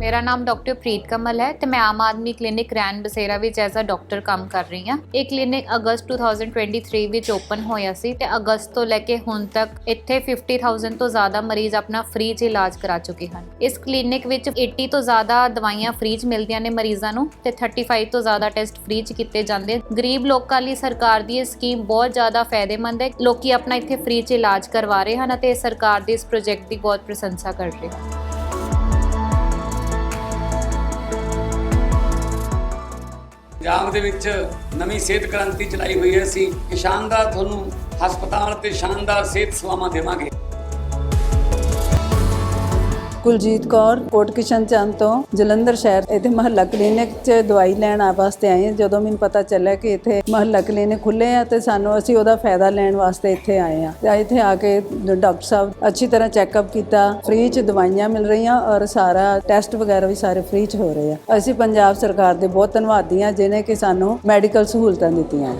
ਮੇਰਾ ਨਾਮ ਡਾਕਟਰ ਪ੍ਰੀਤ ਕਮਲ ਹੈ ਤੇ ਮੈਂ ਆਮ ਆਦਮੀ ਕਲੀਨਿਕ ਰੈਨ ਬਸੇਰਾ ਵਿੱਚ ਐਜ਼ ਅ ਡਾਕਟਰ ਕੰਮ ਕਰ ਰਹੀ ਹਾਂ। ਇਹ ਕਲੀਨਿਕ ਅਗਸਤ 2023 ਵਿੱਚ ਓਪਨ ਹੋਇਆ ਸੀ ਤੇ ਅਗਸਤ ਤੋਂ ਲੈ ਕੇ ਹੁਣ ਤੱਕ ਇੱਥੇ 50000 ਤੋਂ ਜ਼ਿਆਦਾ ਮਰੀਜ਼ ਆਪਣਾ ਫ੍ਰੀ 'ਚ ਇਲਾਜ ਕਰਾ ਚੁੱਕੇ ਹਨ। ਇਸ ਕਲੀਨਿਕ ਵਿੱਚ 80 ਤੋਂ ਜ਼ਿਆਦਾ ਦਵਾਈਆਂ ਫ੍ਰੀ 'ਚ ਮਿਲਦੀਆਂ ਨੇ ਮਰੀਜ਼ਾਂ ਨੂੰ ਤੇ 35 ਤੋਂ ਜ਼ਿਆਦਾ ਟੈਸਟ ਫ੍ਰੀ 'ਚ ਕੀਤੇ ਜਾਂਦੇ ਗਰੀਬ ਲੋਕਾਂ ਲਈ ਸਰਕਾਰ ਦੀ ਇਹ ਸਕੀਮ ਬਹੁਤ ਜ਼ਿਆਦਾ ਫਾਇਦੇਮੰਦ ਹੈ। ਲੋਕੀ ਆਪਣਾ ਇੱਥੇ ਫ੍ਰੀ 'ਚ ਇਲਾਜ ਕਰਵਾ ਰਹੇ ਹਨ ਅਤੇ ਸਰਕਾਰ ਦੇ ਇਸ ਪ੍ਰੋਜੈਕਟ ਦੀ ਬਹੁਤ ਪ੍ਰਸ਼ੰਸਾ ਕਰਦੇ ਰਹੇ ਪੰਜਾਬ ਦੇ ਵਿੱਚ ਨਵੀਂ ਸਿਹਤ ਕ੍ਰਾਂਤੀ ਚਲਾਈ ਹੋਈ ਹੈ। ਅਸੀਂ ਕਿ ਸ਼ਾਨਦਾਰ ਤੁਹਾਨੂੰ ਹਸਪਤਾਲ ਤੇ ਸ਼ਾਨਦਾਰ ਸਿਹਤ ਸੇਵਾਵਾਂ ਦੇਵਾਂਗੇ। ਕੁਲਜੀਤ ਕੌਰ ਕੋਟ ਕਿਸ਼ਨ ਚੰਦ ਤੋਂ ਜਲੰਧਰ ਸ਼ਹਿਰ ਇੱਥੇ ਮਹੱਲਾ ਕਲੀਨਿਕ 'ਚ ਦਵਾਈ ਲੈਣ ਆ ਵਾਸਤੇ ਆਏ ਹਾਂ। ਜਦੋਂ ਮੈਨੂੰ ਪਤਾ ਚੱਲਿਆ ਕਿ ਇੱਥੇ ਮਹੱਲਾ ਕਲੀਨਿਕ ਖੁੱਲੇ ਆ ਤੇ ਸਾਨੂੰ ਅਸੀਂ ਉਹਦਾ ਫਾਇਦਾ ਲੈਣ ਵਾਸਤੇ ਇੱਥੇ ਆਏ ਆ ਤੇ ਇੱਥੇ ਆ ਕੇ ਡਾਕਟਰ ਸਾਹਿਬ ਅੱਛੀ ਤਰ੍ਹਾਂ ਚੈੱਕਅਪ ਕੀਤਾ ਫ੍ਰੀ 'ਚ ਦਵਾਈਆਂ ਮਿਲ ਰਹੀਆਂ ਔਰ ਸਾਰਾ ਟੈਸਟ ਵਗੈਰਾ ਵੀ ਸਾਰੇ ਫ੍ਰੀ 'ਚ ਹੋ ਰਹੇ ਆ। ਅਸੀਂ ਪੰਜਾਬ ਸਰਕਾਰ ਦੇ ਬਹੁਤ ਧੰਨਵਾਦੀ ਹਾਂ ਜਿਨੇ ਕਿ ਸਾਨੂੰ ਮੈਡੀਕਲ ਸਹੂਲਤਾਂ ਦਿੱਤੀਆਂ।